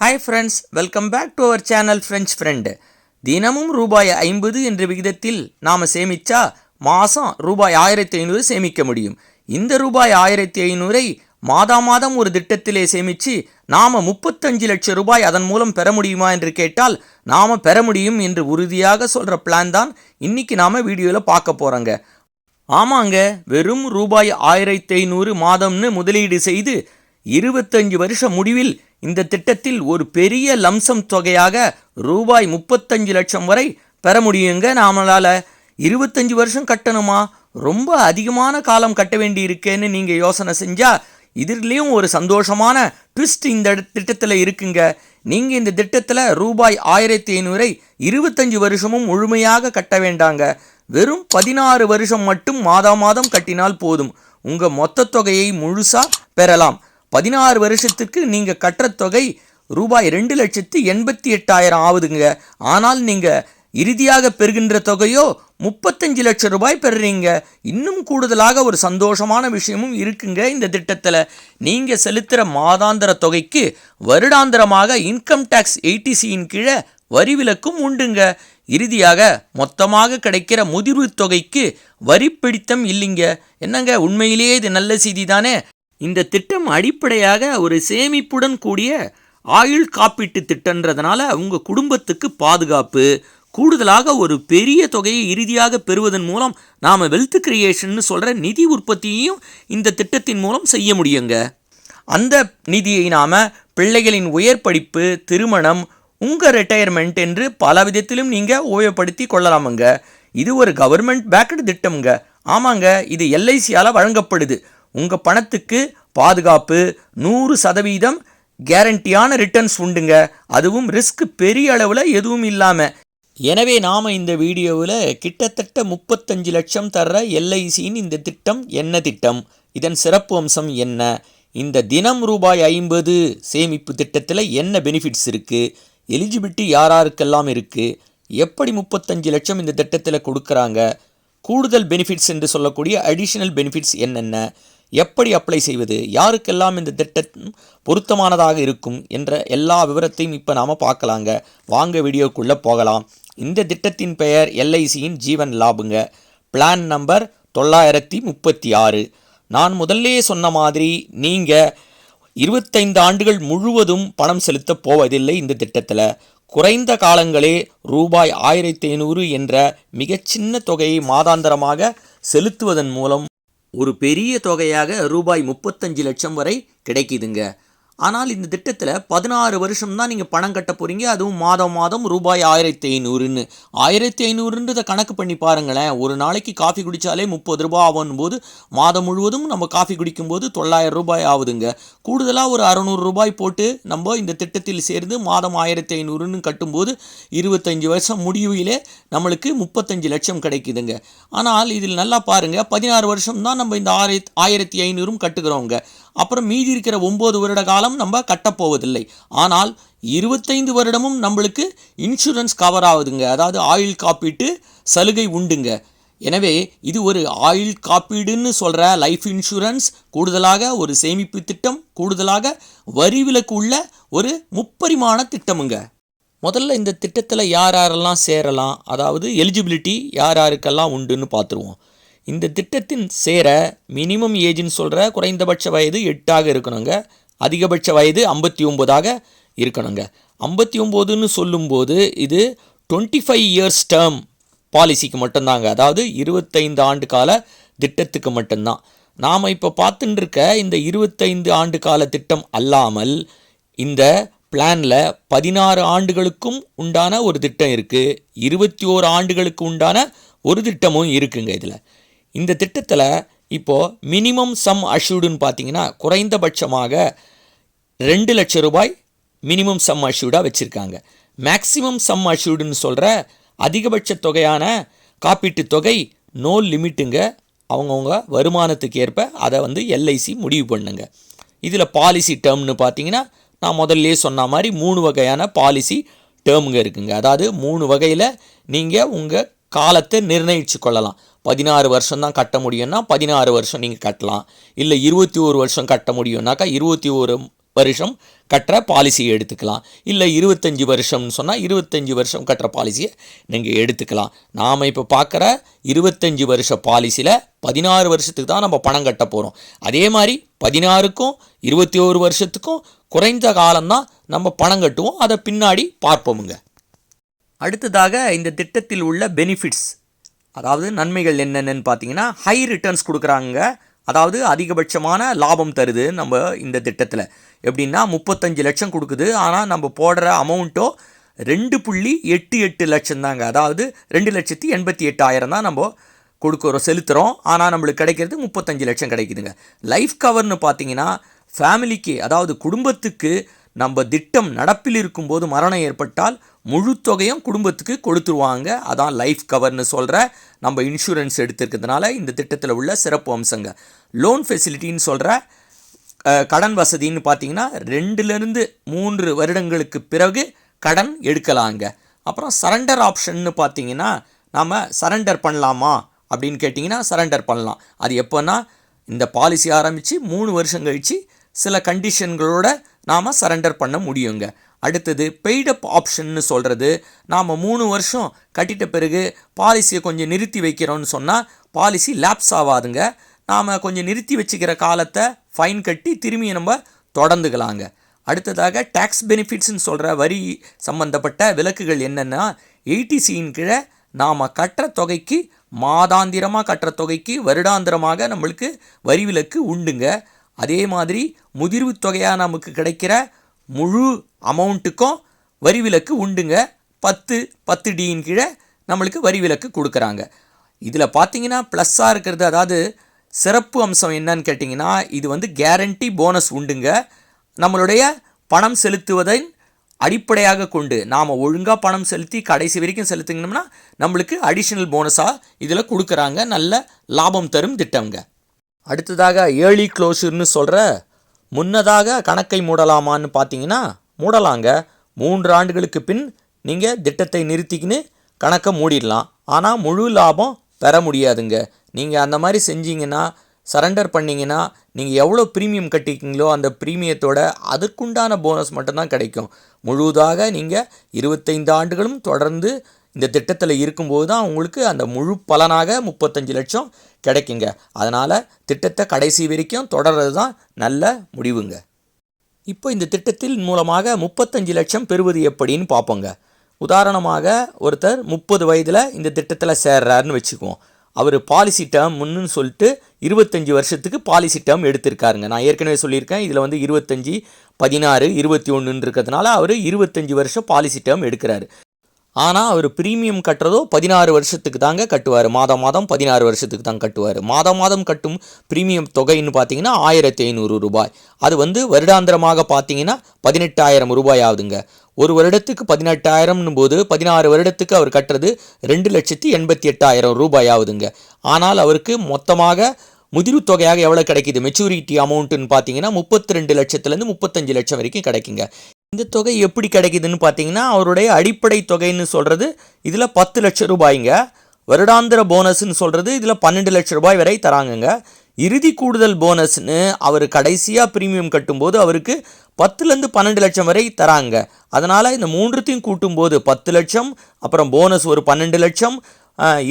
Hi friends welcome back to our channel French friend தினமும் ரூபாய் ஐம்பது என்ற விகிதத்தில் நாம் சேமித்தா மாதம் ரூபாய் ஆயிரத்தி ஐநூறு சேமிக்க முடியும். இந்த ரூபாய் ஆயிரத்தி ஐநூறை மாதா மாதம் ஒரு திட்டத்திலே சேமித்து நாம் முப்பத்தஞ்சு லட்சம் ரூபாய் அதன் மூலம் பெற முடியுமா என்று கேட்டால் நாம் பெற முடியும் என்று உறுதியாக சொல்கிற பிளான் தான் இன்றைக்கி நாம் வீடியோவில் பார்க்க போகிறோங்க ஆமாங்க வெறும் ரூபாய் ஆயிரத்தி ஐநூறு மாதம்னு முதலீடு செய்து இருபத்தஞ்சு வருஷ முடிவில் இந்த திட்டத்தில் ஒரு பெரிய லம்சம் தொகையாக ரூபாய் முப்பத்தஞ்சு லட்சம் வரை பெற முடியுங்க. நாமளால் இருபத்தஞ்சு வருஷம் கட்டணுமா? ரொம்ப அதிகமான காலம் கட்ட வேண்டி இருக்கேன்னு நீங்கள் யோசனை செஞ்சால் இதுலேயும் ஒரு சந்தோஷமான ட்விஸ்ட் இந்த திட்டத்தில் இருக்குங்க. நீங்கள் இந்த திட்டத்தில் ரூபாய் ஆயிரத்தி ஐநூறை இருபத்தஞ்சு வருஷமும் முழுமையாக கட்ட வேண்டாங்க. வெறும் பதினாறு வருஷம் மட்டும் மாதா மாதம் கட்டினால் போதும். உங்கள் மொத்த தொகையை முழுசாக பெறலாம். பதினாறு வருஷத்துக்கு நீங்கள் கட்டுற தொகை ரூபாய் ரெண்டு லட்சத்து எண்பத்தி எட்டாயிரம் ஆகுதுங்க. ஆனால் நீங்கள் இறுதியாக பெறுகின்ற தொகையோ முப்பத்தஞ்சு லட்சம் ரூபாய் பெறுறீங்க. இன்னும் கூடுதலாக ஒரு சந்தோஷமான விஷயமும் இருக்குங்க இந்த திட்டத்தில். நீங்கள் செலுத்துகிற மாதாந்திர தொகைக்கு வருடாந்திரமாக இன்கம் டேக்ஸ் எயிட்டிசியின் கீழே வரி விலக்கும் உண்டுங்க. இறுதியாக மொத்தமாக கிடைக்கிற முதிர்வு தொகைக்கு வரி பிடித்தம் இல்லைங்க. என்னங்க உண்மையிலேயே இது நல்ல செய்தி தானே இந்த திட்டம் அடிப்படையாக ஒரு சேமிப்புடன் கூடிய ஆயுள் காப்பீட்டு திட்டன்றதுனால உங்கள் குடும்பத்துக்கு பாதுகாப்பு கூடுதலாக ஒரு பெரிய தொகையை இறுதியாக பெறுவதன் மூலம் நாம் வெல்த் கிரியேஷன்னு சொல்கிற நிதி உற்பத்தியையும் இந்த திட்டத்தின் மூலம் செய்ய முடியுங்க. அந்த நிதியை நாம் பிள்ளைகளின் உயர் படிப்பு திருமணம் உங்கள் ரிட்டையர்மெண்ட் என்று பல விதத்திலும் நீங்கள் உபயோகப்படுத்தி கொள்ளலாமுங்க. இது ஒரு கவர்மெண்ட் பேக்கடு திட்டம்ங்க. ஆமாங்க இது எல்ஐசியால் வழங்கப்படுது. உங்கள் பணத்துக்கு பாதுகாப்பு நூறு சதவீதம் கேரண்டியான ரிட்டர்ன்ஸ் உண்டுங்க. அதுவும் ரிஸ்க் பெரிய அளவில் எதுவும் இல்லாமல் எனவே நாம் இந்த வீடியோவில் கிட்டத்தட்ட முப்பத்தஞ்சு லட்சம் தர்ற எல்ஐசியின் இந்த திட்டம் என்ன திட்டம்? இதன் சிறப்பு அம்சம் என்ன? இந்த தினம் ரூபாய் ஐம்பது சேமிப்பு திட்டத்தில் என்ன பெனிஃபிட்ஸ் இருக்குது எலிஜிபிலிட்டி யாராருக்கெல்லாம் இருக்குது எப்படி முப்பத்தஞ்சு லட்சம் இந்த திட்டத்தில் கொடுக்குறாங்க? கூடுதல் பெனிஃபிட்ஸ் என்று சொல்லக்கூடிய அடிஷனல் பெனிஃபிட்ஸ் என்னென்ன? எப்படி அப்ளை செய்வது? யாருக்கெல்லாம் இந்த திட்டம் பொருத்தமானதாக இருக்கும் என்ற எல்லா விவரத்தையும் இப்போ நாம் பார்க்கலாங்க. வாங்க வீடியோக்குள்ளே போகலாம். இந்த திட்டத்தின் பெயர் எல்ஐசியின் ஜீவன் லாபுங்க. பிளான் நம்பர் தொள்ளாயிரத்தி முப்பத்தி ஆறு. நான் முதல்லே சொன்ன மாதிரி நீங்கள் இருபத்தைந்து ஆண்டுகள் முழுவதும் பணம் செலுத்தப் போவதில்லை இந்த திட்டத்தில். குறைந்த காலங்களே ரூபாய் ஆயிரத்தி ஐநூறு என்ற மிகச்சின்ன தொகையை மாதாந்தரமாக செலுத்துவதன் மூலம் ஒரு பெரிய தொகையாக ரூபாய் முப்பத்தஞ்சு லட்சம் வரை கிடைக்குதுங்க. ஆனால் இந்த திட்டத்தில் பதினாறு வருஷம் தான் நீங்கள் பணம் கட்ட போகிறீங்க அதுவும் மாதம் மாதம் ரூபாய் ஆயிரத்தி ஐநூறுன்னு. ஆயிரத்தி ஐநூறுன்றதை கணக்கு பண்ணி பாருங்களேன். ஒரு நாளைக்கு காஃபி குடித்தாலே முப்பது ரூபாய் ஆகும் போது மாதம் முழுவதும் நம்ம காஃபி குடிக்கும்போது தொள்ளாயிரம் ரூபாய் ஆகுதுங்க. கூடுதலாக ஒரு அறநூறு ரூபாய் போட்டு நம்ம இந்த திட்டத்தில் சேர்ந்து மாதம் ஆயிரத்தி ஐநூறுன்னு கட்டும்போது இருபத்தஞ்சி வருஷம் முடிவிலே நம்மளுக்கு முப்பத்தஞ்சு லட்சம் கிடைக்குதுங்க. ஆனால் இதில் நல்லா பாருங்கள் பதினாறு வருஷம் தான் நம்ம இந்த ஆயிரத்தி ஆயிரத்தி ஐநூறும் கட்டுக்கிறோங்க அப்புறம் மீதி இருக்கிற ஒம்பது வருட காலம் நம்ம கட்டப்போவதில்லை ஆனால் இருபத்தைந்து வருடமும் நம்மளுக்கு இன்சூரன்ஸ் கவர் ஆகுதுங்க. அதாவது ஆயுள் காப்பீட்டு சலுகை உண்டுங்க. எனவே இது ஒரு ஆயுள் காப்பீடுன்னு சொல்கிற லைஃப் இன்சூரன்ஸ் கூடுதலாக ஒரு சேமிப்பு திட்டம் கூடுதலாக வரி விலக்கு உள்ள ஒரு முப்பரிமாண திட்டமுங்க. முதல்ல இந்த திட்டத்தில் யார் யாரெல்லாம் சேரலாம் அதாவது எலிஜிபிலிட்டி யார் யாருக்கெல்லாம் உண்டுன்னு பார்த்துருவோம். இந்த திட்டத்தின் சேர மினிமம் ஏஜ்னு சொல்கிற குறைந்தபட்ச வயது எட்டாக இருக்கணுங்க. அதிகபட்ச வயது ஐம்பத்தி ஒம்போதாக இருக்கணுங்க. ஐம்பத்தி ஒம்போதுன்னு சொல்லும்போது இது டுவெண்ட்டி ஃபைவ் இயர்ஸ் டேர்ம் பாலிசிக்கு மட்டும்தாங்க. அதாவது இருபத்தைந்து ஆண்டு கால திட்டத்துக்கு மட்டும்தான். நாம் இப்போ பார்த்துட்டு இருக்க இந்த இருபத்தைந்து ஆண்டு கால திட்டம் அல்லாமல் இந்த பிளானில் பதினாறு ஆண்டுகளுக்கும் உண்டான ஒரு திட்டம் இருக்குது இருபத்தி ஓரு ஆண்டுகளுக்கு உண்டான ஒரு திட்டமும் இருக்குங்க இதில். இந்த திட்டத்தில் இப்போது மினிமம் சம் அஷ்யூடுன்னு பார்த்தீங்கன்னா குறைந்தபட்சமாக ரெண்டு லட்சம் ரூபாய் மினிமம் சம் அஷ்யூடாக வச்சுருக்காங்க. மேக்ஸிமம் சம் அஷ்யூடுன்னு சொல்கிற அதிகபட்ச தொகையான காப்பீட்டு தொகை நோ லிமிட்டுங்க அவங்கவுங்க வருமானத்துக்கு ஏற்ப அதை வந்து எல்ஐசி முடிவு பண்ணுங்க. இதில் பாலிசி டேர்ம்னு பார்த்தீங்கன்னா நான் முதல்ல சொன்ன மாதிரி மூணு வகையான பாலிசி டேர்முங்க இருக்குங்க. அதாவது மூணு வகையில் நீங்கள் உங்கள் காலத்தை நிர்ணயிச்சு கொள்ளலாம். பதினாறு வருஷம் தான் கட்ட முடியும்னா பதினாறு வருஷம் நீங்கள் கட்டலாம். இல்லை இருபத்தி ஒரு வருஷம் கட்ட முடியும்னாக்கா இருபத்தி ஒரு வருஷம் கட்டுற பாலிசியை எடுத்துக்கலாம். இல்லை இருபத்தஞ்சி வருஷம்னு சொன்னால் இருபத்தஞ்சி வருஷம் கட்டுற பாலிசியை நீங்கள் எடுத்துக்கலாம். நாம் இப்போ பார்க்குற இருபத்தஞ்சி வருஷ பாலிசியில் பதினாறு வருஷத்துக்கு தான் நம்ம பணம் கட்ட போகிறோம் அதே மாதிரி பதினாறுக்கும் இருபத்தி ஒரு வருஷத்துக்கும் குறைந்த காலம்தான் நம்ம பணம் கட்டுவோம். அதை பின்னாடி பார்ப்போமுங்க. அடுத்ததாக இந்த திட்டத்தில் உள்ள பெனிஃபிட்ஸ் அதாவது நன்மைகள் என்னென்னு பார்த்தீங்கன்னா ஹை ரிட்டர்ன்ஸ் கொடுக்குறாங்க. அதாவது அதிகபட்சமான லாபம் தருது நம்ம இந்த திட்டத்தில். எப்படின்னா முப்பத்தஞ்சு லட்சம் கொடுக்குது. ஆனால் நம்ம போடுற அமௌண்ட்டோ ரெண்டு புள்ளி எட்டு எட்டு லட்சம் தாங்க. அதாவது ரெண்டு லட்சத்தி எண்பத்தி எட்டாயிரம் தான் நம்ம கொடுக்குறோம் செலுத்துகிறோம் ஆனால் நம்மளுக்கு கிடைக்கிறது முப்பத்தஞ்சு லட்சம் கிடைக்குதுங்க. லைஃப் கவர்னு பார்த்தீங்கன்னா ஃபேமிலிக்கு அதாவது குடும்பத்துக்கு நம்ம திட்டம் நடப்பில் இருக்கும்போது மரணம் ஏற்பட்டால் முழு தொகையும் குடும்பத்துக்கு கொடுத்துருவாங்க. அதான் லைஃப் கவர்னு சொல்கிற நம்ம இன்சூரன்ஸ் எடுத்திருக்கிறதுனால இந்த திட்டத்தில் உள்ள சிறப்பு அம்சங்க. லோன் ஃபெசிலிட்டின்னு சொல்கிற கடன் வசதின்னு பார்த்தீங்கன்னா ரெண்டுலேருந்து மூன்று வருடங்களுக்கு பிறகு கடன் எடுக்கலாங்க. அப்புறம் சரண்டர் ஆப்ஷன்னு பார்த்தீங்கன்னா நாம் சரண்டர் பண்ணலாமா அப்படின்னு கேட்டிங்கன்னா சரண்டர் பண்ணலாம். அது எப்போன்னா இந்த பாலிசி ஆரம்பித்து மூணு வருஷம் கழித்து சில கண்டிஷன்களோட நாம் சரண்டர் பண்ண முடியுங்க. அடுத்தது பெய்டப் ஆப்ஷன்னு சொல்கிறது நாம் மூணு வருஷம் கட்டிட்ட பிறகு பாலிசியை கொஞ்சம் நிறுத்தி வைக்கிறோன்னு சொன்னால் பாலிசி லேப்ஸ் ஆகாதுங்க. நாம் கொஞ்சம் நிறுத்தி வச்சுக்கிற காலத்தை ஃபைன் கட்டி திரும்பி நம்ம தொடர்ந்துக்கலாங்க. அடுத்ததாக டேக்ஸ் பெனிஃபிட்ஸ்னு சொல்கிற வரி சம்பந்தப்பட்ட விலக்குகள் என்னென்னா எயிட்டிசியின் கீழே நாம் கட்டுற தொகைக்கு மாதாந்திரமாக கட்டுற தொகைக்கு வருடாந்திரமாக நம்மளுக்கு வரி விலக்கு உண்டுங்க. அதே மாதிரி முதிர்வு தொகையாக நமக்கு கிடைக்கிற முழு அமௌண்ட்டுக்கும் வரி விலக்கு உண்டுங்க. பத்து பத்து டியின் கீழே நம்மளுக்கு வரி விலக்கு கொடுக்குறாங்க. இதில் பார்த்தீங்கன்னா ப்ளஸ்ஸாக இருக்கிறது அதாவது சிறப்பு அம்சம் என்னன்னு கேட்டிங்கன்னா இது வந்து கேரண்டி போனஸ் உண்டுங்க. நம்மளுடைய பணம் செலுத்துவதை அடிப்படையாக கொண்டு நாம் ஒழுங்காக பணம் செலுத்தி கடைசி வரைக்கும் செலுத்துங்கனோம்னா நம்மளுக்கு அடிஷ்னல் போனஸாக இதில் கொடுக்குறாங்க. நல்ல லாபம் தரும் திட்டம்ங்க. அடுத்ததாக ஏர்லி க்ளோஷர்னு சொல்கிற முன்னதாக கணக்கை மூடலாமான்னு பார்த்தீங்கன்னா மூடலாங்க. மூன்று ஆண்டுகளுக்கு பின் நீங்கள் திட்டத்தை நிறுத்திக்கின்னு கணக்கை மூடிடலாம். ஆனால் முழு லாபம் பெற முடியாதுங்க. நீங்கள் அந்த மாதிரி செஞ்சீங்கன்னா சரண்டர் பண்ணிங்கன்னா நீங்கள் எவ்வளோ ப்ரீமியம் கட்டிக்கிங்களோ அந்த ப்ரீமியத்தோட அதுக்குண்டான போனஸ் மட்டும்தான் கிடைக்கும். முழுதாக நீங்கள் இருபத்தைந்து ஆண்டுகளும் தொடர்ந்து இந்த திட்டத்தில் இருக்கும்போது தான் உங்களுக்கு அந்த முழு பலனாக முப்பத்தஞ்சு லட்சம் கிடைக்குங்க. அதனால் திட்டத்தை கடைசி வரைக்கும் தொடர்றது தான் நல்ல முடிவுங்க. இப்போ இந்த திட்டத்தில் மூலமாக முப்பத்தஞ்சு லட்சம் பெறுவது எப்படின்னு பார்ப்போங்க. உதாரணமாக ஒருத்தர் முப்பது வயதில் இந்த திட்டத்தில் சேர்றாருன்னு வச்சுக்குவோம். அவர் பாலிசி டேர்ம் முன்னு சொல்லிட்டு இருபத்தஞ்சி வருஷத்துக்கு பாலிசி டேர்ம் எடுத்திருக்காருங்க. நான் ஏற்கனவே சொல்லியிருக்கேன் இதில் வந்து இருபத்தஞ்சி பதினாறு இருபத்தி ஒன்றுன்னு இருக்கிறதுனால அவர் இருபத்தஞ்சி வருஷம் பாலிசி டேர்ம் எடுக்கிறாரு. ஆனால் அவர் ப்ரீமியம் கட்டுறதோ பதினாறு வருஷத்துக்கு தாங்க கட்டுவார். மாதம் மாதம் பதினாறு வருஷத்துக்கு தான் கட்டுவார். மாதம் மாதம் கட்டும் ப்ரீமியம் தொகைன்னு பார்த்தீங்கன்னா ஆயிரத்தி ஐநூறு ரூபாய். அது வந்து வருடாந்திரமாக பார்த்தீங்கன்னா பதினெட்டாயிரம் ரூபாய் ஆகுதுங்க. ஒரு வருடத்துக்கு பதினெட்டாயிரம்னு போது பதினாறு வருடத்துக்கு அவர் கட்டுறது ரெண்டு லட்சத்தி எண்பத்தி எட்டாயிரம் ரூபாய் ஆகுதுங்க. ஆனால் அவருக்கு மொத்தமாக முதிர்வு தொகையாக எவ்வளோ கிடைக்குது? மெச்சூரிட்டி அமௌண்ட்டுன்னு பார்த்தீங்கன்னா முப்பத்தி ரெண்டு லட்சத்துலேருந்து முப்பத்தஞ்சு லட்சம் வரைக்கும் கிடைக்குங்க. இந்த தொகை எப்படி கிடைக்குதுன்னு பார்த்தீங்கன்னா அவருடைய அடிப்படை தொகைன்னு சொல்கிறது இதில் பத்து லட்சம் ரூபாய்ங்க. வருடாந்திர போனஸ்ன்னு சொல்கிறது இதில் பன்னெண்டு லட்சம் ரூபாய் வரை தராங்கங்க. இறுதி கூடுதல் போனஸ்னு அவர் கடைசியாக ப்ரீமியம் கட்டும்போது அவருக்கு பத்துலேருந்து பன்னெண்டு லட்சம் வரை தராங்க. அதனால் இந்த மூன்றுத்தையும் கூட்டும்போது பத்து லட்சம் அப்புறம் போனஸ் ஒரு பன்னெண்டு லட்சம்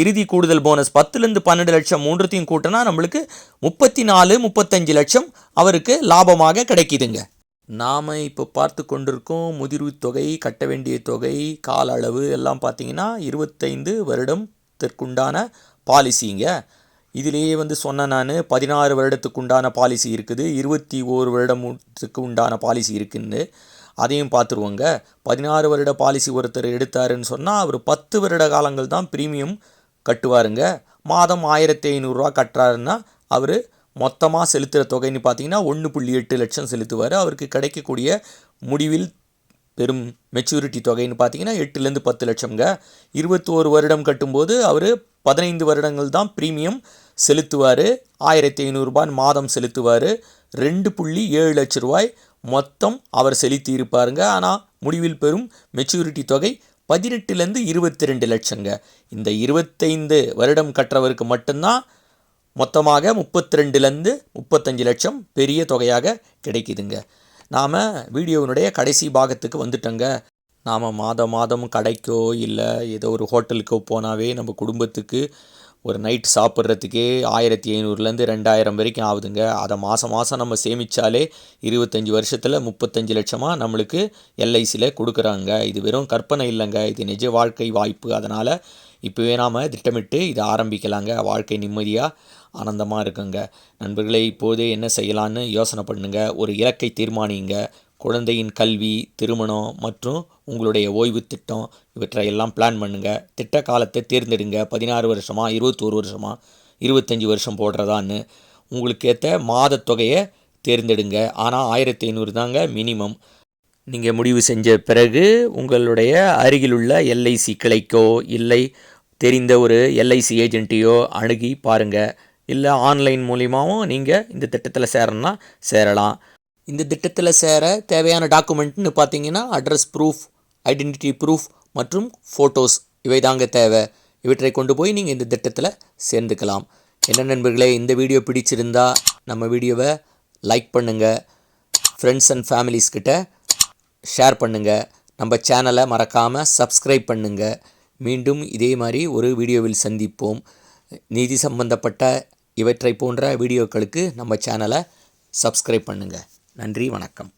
இறுதி கூடுதல் போனஸ் பத்துலேருந்து பன்னெண்டு லட்சம் மூன்றுத்தையும் கூட்டினா நம்மளுக்கு முப்பத்தி நாலு முப்பத்தஞ்சு லட்சம் அவருக்கு லாபமாக கிடைக்கிதுங்க. நாம் இப்போ பார்த்து கொண்டிருக்கோம் முதிர்வு தொகை கட்ட வேண்டிய தொகை கால அளவு எல்லாம் பார்த்தீங்கன்னா இருபத்தைந்து வருடத்திற்குண்டான பாலிசிங்க. இதிலேயே வந்து சொன்னேன் நான் பதினாறு வருடத்துக்கு உண்டான பாலிசி இருக்குது இருபத்தி ஓரு வருடத்துக்கு உண்டான பாலிசி இருக்குன்னு. அதையும் பார்த்துருவோங்க. பதினாறு வருட பாலிசி ஒருத்தர் எடுத்தாருன்னு சொன்னால் அவர் பத்து வருட காலங்கள் தான் ப்ரீமியம் கட்டுவாருங்க. மாதம் ஆயிரத்தி ஐநூறுரூவா கட்டுறாருன்னா அவர் மொத்தமாக செலுத்துகிற தொகைன்னு பார்த்தீங்கன்னா ஒன்று புள்ளி எட்டு லட்சம் செலுத்துவார். அவருக்கு கிடைக்கக்கூடிய முடிவில் பெரும் மெச்சூரிட்டி தொகைன்னு பார்த்தீங்கன்னா எட்டுலேருந்து பத்து லட்சம்ங்க. இருபத்தோரு வருடம் கட்டும்போது அவர் பதினைந்து வருடங்கள் தான் ப்ரீமியம் செலுத்துவார். ஆயிரத்தி ஐநூறுரூபான்னு மாதம் செலுத்துவார். ரெண்டு புள்ளி ஏழு லட்ச ரூபாய் மொத்தம் அவர் செலுத்தி இருப்பாருங்க ஆனால் முடிவில் பெறும் மெச்சூரிட்டி தொகை பதினெட்டுலேருந்து இருபத்தி ரெண்டு லட்சங்க. இந்த இருபத்தைந்து வருடம் கற்றவருக்கு மட்டும்தான் மொத்தமாக முப்பத்தி ரெண்டுலேருந்து முப்பத்தஞ்சு லட்சம் பெரிய தொகையாக கிடைக்குதுங்க. நாம் வீடியோவினுடைய கடைசி பாகத்துக்கு வந்துட்டோங்க. நாம் மாதம் மாதம் கடைக்கோ இல்லை ஏதோ ஒரு ஹோட்டலுக்கோ போனாவே நம்ம குடும்பத்துக்கு ஒரு நைட் சாப்பிட்றதுக்கே ஆயிரத்தி ஐநூறுலேருந்து ரெண்டாயிரம் வரைக்கும் ஆகுதுங்க. அதை மாதம் மாதம் நம்ம சேமித்தாலே இருபத்தஞ்சி வருஷத்தில் முப்பத்தஞ்சு லட்சமாக நம்மளுக்கு எல்ஐசியில் கொடுக்குறாங்க. இது வெறும் கற்பனை இல்லைங்க. இது நிஜ வாழ்க்கை வாய்ப்பு. அதனால் இப்போவே நாம் திட்டமிட்டு இதை ஆரம்பிக்கலாங்க. வாழ்க்கை நிம்மதியாக ஆனந்தமாக இருக்குங்க. நண்பர்களே இப்போதே என்ன செய்யலான்னு யோசனை பண்ணுங்க. ஒரு இலக்கை தீர்மானிங்க. குழந்தையின் கல்வி திருமணம் மற்றும் உங்களுடைய ஓய்வு திட்டம் இவற்றையெல்லாம் பிளான் பண்ணுங்கள் திட்ட காலத்தை தேர்ந்தெடுங்க. பதினாறு வருஷமா இருபத்தோரு வருஷமா இருபத்தஞ்சி வருஷம் போடுறதான்னு. உங்களுக்கு ஏற்ற மாதத் தொகையை தேர்ந்தெடுங்க. ஆனால் ஆயிரத்தி ஐநூறு தாங்க மினிமம் நீங்கள் முடிவு செஞ்ச பிறகு உங்களுடைய அருகிலுள்ள எல்ஐசி கிளைக்கோ இல்லை தெரிந்த ஒரு எல்ஐசி ஏஜென்ட்டையோ அணுகி பாருங்கள் இல்லை ஆன்லைன் மூலியமாகவும் நீங்கள் இந்த திட்டத்தில் சேரணும்னா சேரலாம். இந்த திட்டத்தில் சேர தேவையான டாக்குமெண்ட்னு பார்த்தீங்கன்னா அட்ரஸ் ப்ரூஃப் ஐடென்டிட்டி ப்ரூஃப் மற்றும் ஃபோட்டோஸ் இவை தாங்க தேவை. இவற்றை கொண்டு போய் நீங்கள் இந்த திட்டத்தில் சேர்ந்துக்கலாம். என்ன நண்பர்களே இந்த வீடியோ பிடிச்சிருந்தா நம்ம வீடியோவை லைக் பண்ணுங்கள் ஃப்ரெண்ட்ஸ் அண்ட் ஃபேமிலிஸ் கிட்ட ஷேர் பண்ணுங்கள் நம்ம சேனலை மறக்காமல் சப்ஸ்கிரைப் பண்ணுங்கள் மீண்டும் இதே மாதிரி ஒரு வீடியோவில் சந்திப்போம். நீதி சம்பந்தப்பட்ட இவற்றை போன்ற வீடியோக்களுக்கு நம்ம சேனலை சப்ஸ்கிரைப் பண்ணுங்கள் நன்றி வணக்கம்.